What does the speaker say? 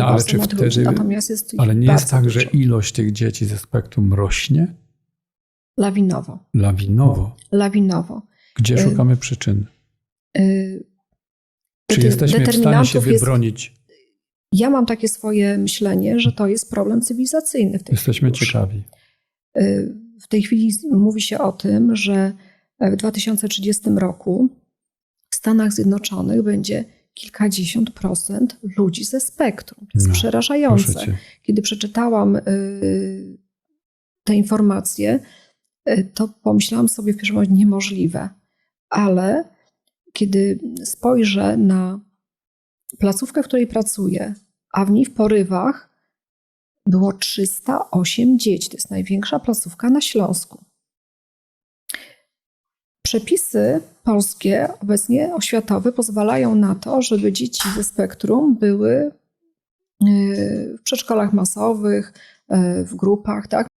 No, ale czy wtedy- ludzi, natomiast jest Ale nie jest tak, że dużo. ilość tych dzieci ze spektrum rośnie Lawinowo, lawinowo. lawinowo. Gdzie Y, szukamy przyczyn? Y, Czy jesteśmy w stanie się determinantów jest- wybronić? Ja mam takie swoje myślenie, że to jest problem cywilizacyjny w tej Jesteśmy chwili. ciekawi. Y, W tej chwili mówi się o tym, że w 2030 roku w Stanach Zjednoczonych będzie kilkadziesiąt procent ludzi ze spektrum. To jest No, przerażające. Kiedy przeczytałam y, te informacje, y, to pomyślałam sobie w pierwszym momencie niemożliwe. Ale kiedy spojrzę na placówkę, w której pracuję, a w niej w porywach było 308 dzieci. To jest największa placówka na Śląsku. Przepisy polskie, obecnie oświatowe, pozwalają na to, żeby dzieci ze spektrum były y, w przedszkolach masowych, y, w grupach, tak?